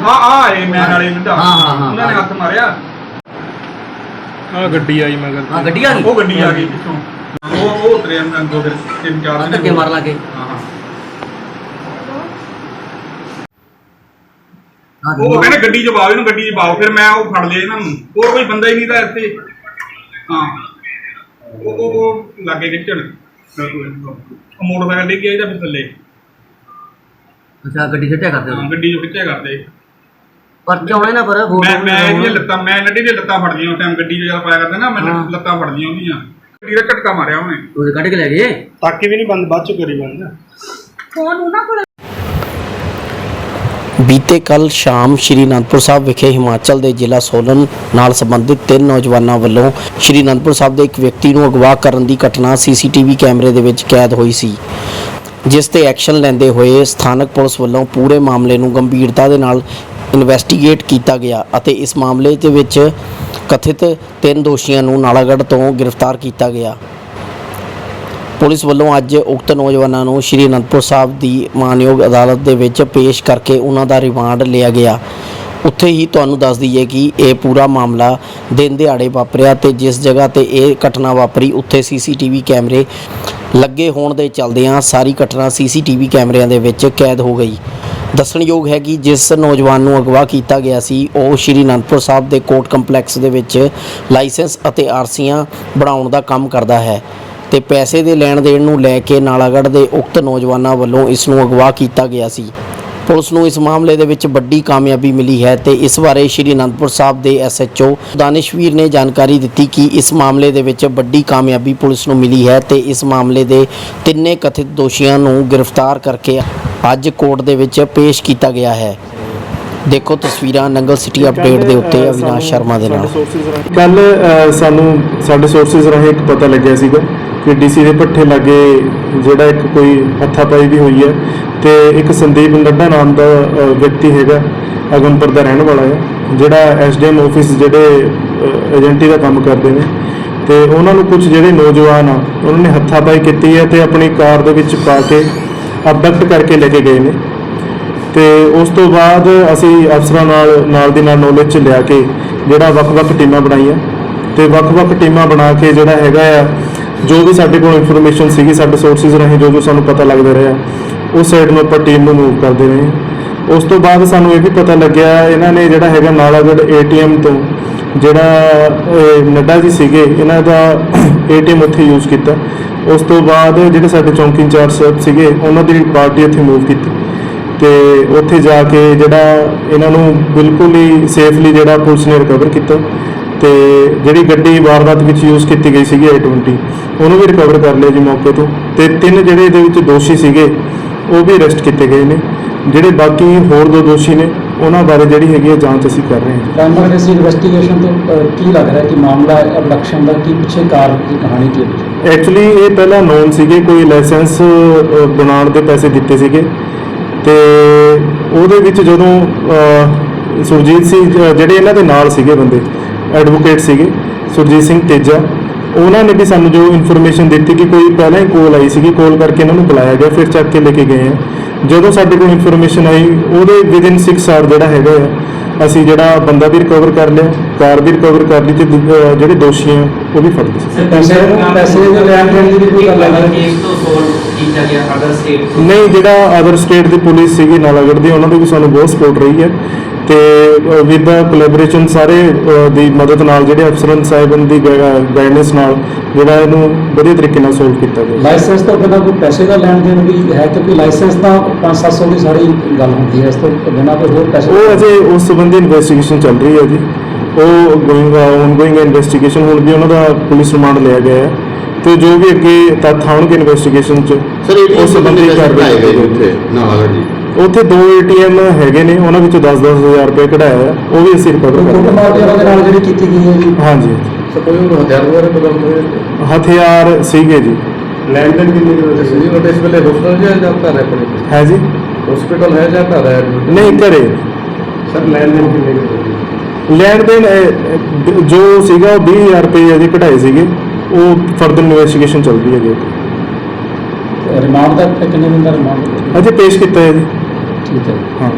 ਹਾਂ ਆ ਇਹ ਮੈਨ ਵਾਲੇ ਨੂੰ ਤਾਂ ਹਾਂ, ਹਾਂ, ਹਾਂ। ਉਹਨਾਂ ਨੇ ਹੱਥ ਮਾਰਿਆ ਆ ਗੱਡੀ ਆਈ ਮਗਰ ਹਾਂ ਗੱਡੀ ਆ ਗਈ ਉਹ ਗੱਡੀ ਆ ਗਈ ਪਿੱਛੋਂ ਉਹ ਉਹ ਉਤਰੇ ਅੰਦਰ ਦੋ ਫਿਰ ਤਿੰਨ ਚਾਰ ਜਣੇ ਧੱਕੇ ਮਾਰ ਲਾਗੇ ਹਾਂ ਹਾਂ ਹਾਂ ਉਹ ਕਹਿੰਦੇ ਗੱਡੀ 'ਚ ਪਾਓ ਇਹਨੂੰ ਗੱਡੀ 'ਚ ਪਾਓ ਫਿਰ ਮੈਂ ਉਹ ਫੜ ਲਿਆ ਇਹਨਾਂ ਨੂੰ ਹੋਰ ਕੋਈ ਬੰਦਾ ਹੀ ਨਹੀਂ ਤਾਂ ਇੱਥੇ ਹਾਂ ਉਹ ਉਹ ਉਹ ਲਾਗੇ ਖਿੱਚਣ ਉਹ ਮੋਟਰਸਾਈਕਲ ਕੇ ਆਈ ਤਾਂ ਫਿਰ ਥੱਲੇ ਅੱਛਾ ਗੱਡੀ ਛੱਟਿਆ ਕਰਦੇ ਹਾਂ, ਹੋ ਗੱਡੀ 'ਚ ਖਿੱਚਿਆ ਕਰਦੇ। ਪਰ ਚਾਉਣੇ ਨਾ ਪਰ ਵੋਟ ਮੈਂ ਮੈਂ ਇਹਦੀਆਂ ਲੱਤਾਂ ਮੈਂ ਨੱਡੀ ਦੀਆਂ ਲੱਤਾਂ ਫੜਦੀਆਂ ਉਸ ਟਾਈਮ ਗੱਡੀ 'ਚ ਜਦ ਪਾਇਆ ਕਰਦਾ ਨਾ ਮੈਂ ਹਾਂ। ਲੱਤਾਂ ਫੜਦੀਆਂ ਉਹਦੀਆਂ। ਗੱਡੀ ਦਾ ਝਟਕਾ ਮਾਰਿਆ ਉਹਨੇ। ਉਹ ਕੱਢ ਕੇ ਲੈ ਗਏ ਤਾਕੀ ਵੀ ਨਹੀਂ ਬੰਦ ਬਾਅਦ ਚ ਕਰੀ ਬੰਦ। ਫੋਨ ਉਹਨਾਂ ਕੋਲ ਬੀਤੇ ਕੱਲ ਸ਼ਾਮ ਸ਼੍ਰੀ ਅਨੰਦਪੁਰ ਸਾਹਿਬ ਵਿਖੇ ਹਿਮਾਚਲ ਦੇ ਜ਼ਿਲ੍ਹਾ ਸੋਲਨ ਨਾਲ ਸੰਬੰਧਿਤ ਤਿੰਨ ਨੌਜਵਾਨਾਂ ਵੱਲੋਂ ਸ਼੍ਰੀ ਅਨੰਦਪੁਰ ਸਾਹਿਬ ਦੇ ਇੱਕ ਵਿਅਕਤੀ ਨੂੰ ਅਗਵਾ ਕਰਨ ਦੀ ਘਟਨਾ ਸੀਸੀਟੀਵੀ ਕੈਮਰੇ ਦੇ ਵਿੱਚ ਕੈਦ ਹੋਈ ਸੀ। ਜਿਸ ਤੇ ਐਕਸ਼ਨ ਲੈਂਦੇ ਹੋਏ ਸਥਾਨਕ ਪੁਲਿਸ ਵੱਲੋਂ ਪੂਰੇ ਮਾਮਲੇ ਨੂੰ ਗੰਭੀਰਤਾ ਦੇ ਨਾਲ ਇਨਵੈਸਟੀਗੇਟ ਕੀਤਾ ਗਿਆ ਅਤੇ ਇਸ ਮਾਮਲੇ ਦੇ ਵਿੱਚ ਕਥਿਤ ਤਿੰਨ ਦੋਸ਼ੀਆਂ ਨੂੰ ਨਾਲਾਗੜ੍ਹ ਤੋਂ ਗ੍ਰਿਫਤਾਰ ਕੀਤਾ ਗਿਆ। ਪੁਲਿਸ ਵੱਲੋਂ ਅੱਜ ਉਕਤ ਨੌਜਵਾਨਾਂ ਨੂੰ ਸ਼੍ਰੀ ਅਨੰਦਪੁਰ ਸਾਹਿਬ ਦੀ ਮਾਨਯੋਗ ਅਦਾਲਤ ਦੇ ਵਿੱਚ ਪੇਸ਼ ਕਰਕੇ ਉਹਨਾਂ ਦਾ ਰਿਮਾਂਡ ਲਿਆ ਗਿਆ। ਉੱਥੇ ਹੀ ਤੁਹਾਨੂੰ ਦੱਸ ਦਈਏ ਕਿ ਇਹ ਪੂਰਾ ਮਾਮਲਾ ਦਿਨ ਦਿਹਾੜੇ ਵਾਪਰਿਆ ਤੇ ਜਿਸ ਜਗ੍ਹਾ ਤੇ ਇਹ ਘਟਨਾ ਵਾਪਰੀ, ਉੱਥੇ ਸੀਸੀਟੀਵੀ ਕੈਮਰੇ ਲੱਗੇ ਹੋਣ ਦੇ ਚਲਦਿਆਂ ਸਾਰੀ ਘਟਨਾ ਸੀਸੀਟੀਵੀ ਕੈਮਰਿਆਂ ਦੇ ਵਿੱਚ ਕੈਦ ਹੋ ਗਈ। ਦੱਸਣਯੋਗ ਹੈ ਕਿ ਜਿਸ ਨੌਜਵਾਨ ਨੂੰ ਅਗਵਾ ਕੀਤਾ ਗਿਆ ਸੀ, ਉਹ ਸ਼੍ਰੀ ਅਨੰਦਪੁਰ ਸਾਹਿਬ ਦੇ ਕੋਰਟ ਕੰਪਲੈਕਸ ਦੇ ਵਿੱਚ ਲਾਇਸੈਂਸ ਅਤੇ ਆਰਸੀਆਂ ਬਣਾਉਣ ਦਾ ਕੰਮ ਕਰਦਾ ਹੈ ਤੇ ਪੈਸੇ ਦੇ ਲੈਣ ਦੇਣ ਨੂੰ ਲੈ ਕੇ ਨਾਲਾਗੜ੍ਹ ਦੇ ਉਕਤ ਨੌਜਵਾਨਾਂ ਵੱਲੋਂ ਇਸ ਨੂੰ ਅਗਵਾ ਕੀਤਾ ਗਿਆ ਸੀ। ਪੁਲਿਸ ਨੂੰ ਇਸ ਮਾਮਲੇ ਦੇ ਵਿੱਚ ਵੱਡੀ ਕਾਮਯਾਬੀ ਮਿਲੀ ਹੈ ਤੇ ਇਸ ਬਾਰੇ ਸ਼੍ਰੀ ਅਨੰਦਪੁਰ ਸਾਹਿਬ ਦੇ ਐਸਐਚਓ ਦਾਨਿਸ਼ਵੀਰ ਨੇ ਜਾਣਕਾਰੀ ਦਿੱਤੀ ਕਿ ਇਸ ਮਾਮਲੇ ਦੇ ਵਿੱਚ ਵੱਡੀ ਕਾਮਯਾਬੀ ਪੁਲਿਸ ਨੂੰ ਮਿਲੀ ਹੈ ਤੇ ਇਸ ਮਾਮਲੇ ਦੇ ਤਿੰਨੇ ਕਥਿਤ ਦੋਸ਼ੀਆਂ ਨੂੰ ਗ੍ਰਿਫਤਾਰ ਕਰਕੇ ਅੱਜ ਕੋਰਟ ਦੇ ਵਿੱਚ ਪੇਸ਼ ਕੀਤਾ ਗਿਆ ਹੈ। ਦੇਖੋ ਤਸਵੀਰਾਂ ਨੰਗਲ ਸਿਟੀ ਅਪਡੇਟ ਦੇ ਉੱਤੇ ਅਵਿਨਾਸ਼ ਸ਼ਰਮਾ ਦੇ ਨਾਲ। ਕੱਲ ਸਾਨੂੰ ਸਾਡੇ ਸੋਰਸਿਸ ਰਾਹੀਂ ਇੱਕ ਪਤਾ ਲੱਗਿਆ ਸੀਗਾ ਕਿ ਡੀਸੀ ਦੇ ਪੱਠੇ ਲਾਗੇ ਜਿਹੜਾ ਇੱਕ ਕੋਈ ਹੱਥਾਪਾਈ ਵੀ ਹੋਈ ਹੈ ਤੇ ਇੱਕ ਸੰਦੀਪ ਨੱਡਾ ਨਾਮ ਦਾ ਵਿਅਕਤੀ ਹੈਗਾ, ਅਗਮਪੁਰ ਦਾ ਰਹਿਣ ਵਾਲਾ ਹੈ, ਜਿਹੜਾ ਐਸਡੀਐਮ ਆਫਿਸ ਜਿਹੜੇ ਏਜੰਟੀ ਦਾ ਕੰਮ ਕਰਦੇ ਨੇ। ਤੇ ਉਹਨਾਂ ਨੂੰ ਕੁਝ ਜਿਹੜੇ ਨੌਜਵਾਨ ਆ, ਉਹਨਾਂ ਨੇ ਹੱਥਾਪਾਈ ਕੀਤੀ ਹੈ ਤੇ ਆਪਣੀ ਕਾਰ ਦੇ ਵਿੱਚ ਪਾ ਕੇ ਅਬਡਕਟ ਕਰਕੇ ਲੈ ਕੇ ਗਏ ਨੇ। ਤੇ ਉਸ ਤੋਂ ਬਾਅਦ ਅਸੀਂ ਅਫਸਰਾਂ ਨਾਲ ਨਾਲ ਦੀ ਨਾਲ ਨੌਲੇਜ ਚ ਲਿਆ ਕੇ ਜਿਹੜਾ ਵੱਖ-ਵੱਖ ਟੀਮਾਂ ਬਣਾਈਆਂ। ਤੇ ਵੱਖ-ਵੱਖ ਟੀਮਾਂ ਬਣਾ ਕੇ ਜਿਹੜਾ ਹੈਗਾ ਆ ਜੋ ਵੀ ਸਾਡੇ ਕੋਲ ਇਨਫੋਰਮੇਸ਼ਨ ਸੀਗੀ, ਸਾਡੇ ਸੋਰਸਿਸ ਰਾਹੀਂ ਜੋ ਜੋ ਸਾਨੂੰ ਪਤਾ ਲੱਗਦਾ ਰਿਹਾ, ਉਸ ਸਾਈਡ ਨੂੰ ਆਪਾਂ ਟੀਮ ਨੂੰ ਮੂਵ ਕਰਦੇ ਰਹੇ। ਉਸ ਤੋਂ ਬਾਅਦ ਸਾਨੂੰ ਇਹ ਵੀ ਪਤਾ ਲੱਗਿਆ, ਇਹਨਾਂ ਨੇ ਜਿਹੜਾ ਹੈਗਾ ਨਾਲਾਗੜ ਏਟੀਐਮ ਤੋਂ ਜਿਹੜਾ ਨੱਡਾ ਜੀ ਸੀਗੇ, ਇਹਨਾਂ ਦਾ ਏਟੀਐਮ ਉੱਥੇ ਯੂਜ਼ ਕੀਤਾ। ਉਸ ਤੋਂ ਬਾਅਦ ਜਿਹੜੇ ਸਾਡੇ ਚੌਂਕੀ ਇੰਚਾਰਜ ਸਾਹਿਬ ਸੀਗੇ, ਉਹਨਾਂ ਦੀ ਪਾਰਟੀ ਇੱਥੇ ਮੂਵ ਕੀਤੀ। ਤੇ ਉੱਥੇ ਜਾ ਕੇ ਜਿਹੜਾ ਇਹਨਾਂ ਨੂੰ ਬਿਲਕੁਲ ਹੀ ਸੇਫਲੀ ਜਿਹੜਾ ਪੁਲਿਸ ਨੇ ਰਿਕਵਰ ਕੀਤਾ। ਤੇ ਜਿਹੜੀ ਗੱਡੀ ਵਾਰਦਾਤ ਵਿੱਚ ਯੂਜ਼ ਕੀਤੀ ਗਈ ਸੀਗੀ i20 ਉਹਨੂੰ ਵੀ ਰਿਕਵਰ ਕਰ ਲਿਆ ਜੀ ਮੌਕੇ ਤੋਂ। ਤੇ ਤਿੰਨ ਜਿਹੜੇ ਇਹਦੇ ਵਿੱਚ ਦੋਸ਼ੀ ਸੀਗੇ ਉਹ ਵੀ ਅਰੈਸਟ ਕੀਤੇ ਗਏ ਨੇ। ਜਿਹੜੇ ਬਾਕੀ ਹੋਰ ਦੋ ਦੋਸ਼ੀ ਨੇ ਉਹਨਾਂ ਬਾਰੇ ਜਿਹੜੀ ਹੈਗੀ ਹੈ ਜਾਂਚ ਅਸੀਂ ਕਰ ਰਹੇ ਹਾਂ ਪ੍ਰਾਇਮਰੀ ਅਸੀਂ ਇਨਵੈਸਟੀਗੇਸ਼ਨ ਤੋਂ ਕੀ ਲੱਗ ਰਿਹਾ ਕਿ ਮਾਮਲਾ ਅਬਡਕਸ਼ਨ ਦਾ ਕੀ ਪਿੱਛੇ ਕਾਰ ਦੀ ਕਹਾਣੀ ਕੀ ਹੈ? ਐਕਚੁਅਲੀ ਇਹ ਪਹਿਲਾਂ ਨੋਨ ਸੀਗੇ ਕੋਈ ਲਾਇਸੈਂਸ ਬਣਾਉਣ ਦੇ ਪੈਸੇ ਦਿੱਤੇ ਸੀਗੇ। ਤੇ ਉਹਦੇ ਵਿੱਚ ਜਦੋਂ ਸੁਰਜੀਤ ਸਿੰਘ ਜਿਹੜੇ ਇਹਨਾਂ ਦੇ ਨਾਲ ਸੀਗੇ ਬੰਦੇ ਐਡਵੋਕੇਟ ਸੀਗੇ ਸੁਰਜੀਤ ਸਿੰਘ ਤੇਜਾ। ਉਹਨਾਂ ਨੇ ਵੀ ਸਾਨੂੰ ਜੋ ਇਨਫੋਰਮੇਸ਼ਨ ਦਿੱਤੀ ਕਿ ਕੋਈ ਪਹਿਲਾਂ ਹੀ ਕੋਲ ਆਈ ਸੀਗੀ ਕੋਲ ਕਰਕੇ ਇਹਨਾਂ ਨੂੰ ਬੁਲਾਇਆ ਗਿਆ ਫਿਰ ਚੱਕ ਕੇ ਲੈ ਕੇ ਗਏ ਆ। ਜਦੋਂ ਸਾਡੇ ਕੋਲ ਇਨਫੋਰਮੇਸ਼ਨ ਆਈ ਉਹਦੇ ਵਿਦਿਨ 6 ਆਰ ਜਿਹੜਾ ਹੈਗਾ ਆ ਅਸੀਂ ਜਿਹੜਾ ਬੰਦਾ ਵੀ ਰਿਕਵਰ ਕਰ ਲਿਆ ਕਾਰ ਵੀ ਰਿਕਵਰ ਕਰ ਲਈ ਤੇ ਜਿਹੜੇ ਦੋਸ਼ੀ ਆ ਉਹ ਵੀ ਫੜ ਲਏ। ਪੈਸੇ ਪੈਸੇ ਦੇ ਲੈਣ ਦੇਣ ਦੀ ਵੀ ਕੋਈ ਗੱਲ ਹੈ ਕੇਸ ਤੋਂ ਸੋਲਵ ਕੀਤਾ ਗਿਆ ਅਦਰ ਸਟੇਟ ਤੋਂ? ਨਹੀਂ ਜਿਹੜਾ ਅਦਰ ਸਟੇਟ ਦੀ ਪੁਲਿਸ ਸੀਗੀ ਨਾਲਾਗੜ੍ਹ ਦੀ ਉਹਨਾਂ ਦੀ ਵੀ ਸਾਨੂੰ ਬਹੁਤ ਸਪੋਰਟ ਰਹੀ ਹੈ। ਤੇ ਵਿਦ ਦਾ ਕੋਲੈਬੋਰੇਸ਼ਨ ਸਾਰੇ ਦੀ ਮਦਦ ਨਾਲ ਜਿਹੜੇ ਅਫਸਰਾਂ ਸਾਹਿਬਾਨ ਦੀ ਗਾਈਡੈਂਸ ਨਾਲ ਜਿਹੜਾ ਇਹਨੂੰ ਵਧੀਆ ਤਰੀਕੇ ਨਾਲ ਸੋਲਵ ਕੀਤਾ ਗਿਆ ਲਾਇਸੈਂਸ ਤੋਂ ਬਿਨਾਂ ਕੋਈ ਪੈਸੇ ਦਾ ਲੈਣ ਦੇਣ ਵੀ ਹੈ ਕਿਉਂਕਿ ਲਾਇਸੈਂਸ ਤਾਂ 5-700 ਦੀ ਸਾਰੀ ਗੱਲ ਹੁੰਦੀ ਹੈ ਇਸ ਤੋਂ ਬਿਨਾਂ ਕੋਈ ਹੋਰ ਪੈਸੇ ਉਹ ਅਜੇ ਉਸ ਸੰਬੰਧੀ ਇਨਵੈਸਟੀਗੇਸ਼ਨ ਚੱਲ ਰਹੀ ਹੈ ਜੀ। ਉਹ ਗੋਇੰਗ ਆਨਗੋਇੰਗ ਇਨਵੈਸਟੀਗੇਸ਼ਨ ਹੁਣ ਵੀ ਉਹਨਾਂ ਦਾ ਪੁਲਿਸ ਰਿਮਾਂਡ ਲਿਆ ਗਿਆ ਹੈ। ਤੇ ਜੋ ਵੀ ਅੱਗੇ ਤੱਥ ਆਉਣਗੇ ਇਨਵੈਸਟੀਗੇਸ਼ਨ ਚ ਸਰ ਇਹ ਉਸ ਸੰਬੰਧੀ ਕਾਰਵਾਈ ਹੋਵੇਗੀ। ਉੱਥੇ ਨਾਲਾਗੜ ਜੀ ਉੱਥੇ ਦੋ ਏਟੀਐਮ ਹੈਗੇ ਨੇ ਉਹਨਾਂ ਵਿੱਚੋਂ 10-10 ਹਜ਼ਾਰ ਰੁਪਏ ਕਢਾਇਆ ਹੈ ਉਹ ਵੀ ਅਸੀਂ ਰਿਕਵਰ ਕਰ ਕੁੱਟਮਾਰ ਲਿਆ ਵੀ ਉਹਨਾਂ ਦੇ ਨਾਲ ਜਿਹੜੀ ਕੀਤੀ ਗਈ ਹੈ ਜੀ? ਹਾਂਜੀ। ਕੋਈ ਉਹ ਹਥਿਆਰ ਵਗੈਰਾ ਬਰਾਮਦ ਹੋਏ ਹਥਿਆਰ ਸੀਗੇ ਜੀ। ਲੈਣ ਦੇਣ ਕਿੰਨੇ ਕੁ ਸੀ? ਜੀ ਉਹ ਇਸ ਵੇਲੇ ਹਸਪਤਾਲ ਜਾਂ ਜਾਂ ਘਰ ਹੈ ਆਪਣੇ ਹੈ ਜੀ। ਹਸਪੀਟਲ ਹੈ ਜਾਂ ਘਰ ਹੈ? ਨਹੀਂ ਘਰੇ। ਸਰ ਲੈਣ ਦੇਣ ਕਿੰਨੇ ਲੈਣ ਦੇਣ ਅਹ, ਅਹ, ਜੋ ਸੀਗਾ ਉਹ 20000 ਰੁਪਏ ਅਜੇ ਕਢਾਏ ਸੀਗੇ। ਉਹ ਫਰਦਰ ਇਨਵੈਸਟੀਗੇਸ਼ਨ ਚੱਲ ਰਹੀ ਹੈ ਜੀ। ਰਿਮਾਂਡ ਦਾ ਕਿੰਨੇ ਦਿਨ ਦਾ ਰਿਮਾਂਡ? ਅਜੇ ਪੇਸ਼ ਕੀਤਾ ਹੈ ਜੀ। ਠੀਕ ਹੈ ਹਾਂ